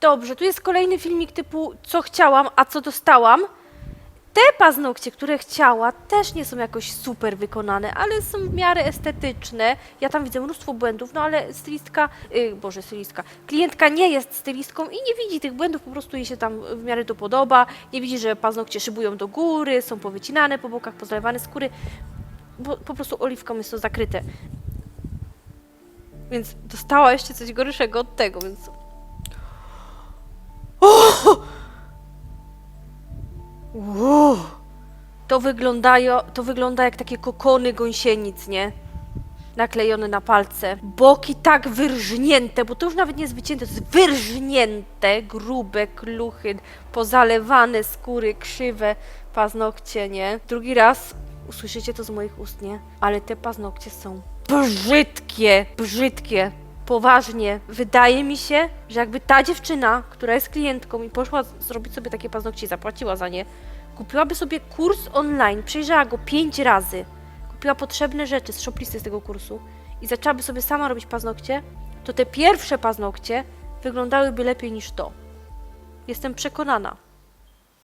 Dobrze, tu jest kolejny filmik typu co chciałam, a co dostałam. Te paznokcie, które chciała, też nie są jakoś super wykonane, ale są w miarę estetyczne. Ja tam widzę mnóstwo błędów, no ale stylistka, yy, boże, stylistka, klientka nie jest stylistką i nie widzi tych błędów, po prostu jej się tam w miarę to podoba. Nie widzi, że paznokcie szybują do góry, są powycinane po bokach, pozalewane skóry. Bo po prostu oliwką jest to zakryte. Więc dostała jeszcze coś gorszego od tego, więc To, wyglądają, to wygląda jak takie kokony gąsienic, nie? Naklejone na palce. Boki tak wyrżnięte, bo to już nawet nie jest wycięte, to jest wyrżnięte, grube kluchy, pozalewane skóry, krzywe paznokcie, nie? Drugi raz usłyszycie to z moich ust, nie? Ale te paznokcie są brzydkie, brzydkie. Poważnie, wydaje mi się, że jakby ta dziewczyna, która jest klientką i poszła zrobić sobie takie paznokcie i zapłaciła za nie, kupiłaby sobie kurs online, przejrzała go pięć razy, kupiła potrzebne rzeczy z shoplisty z tego kursu i zaczęłaby sobie sama robić paznokcie, to te pierwsze paznokcie wyglądałyby lepiej niż to. Jestem przekonana.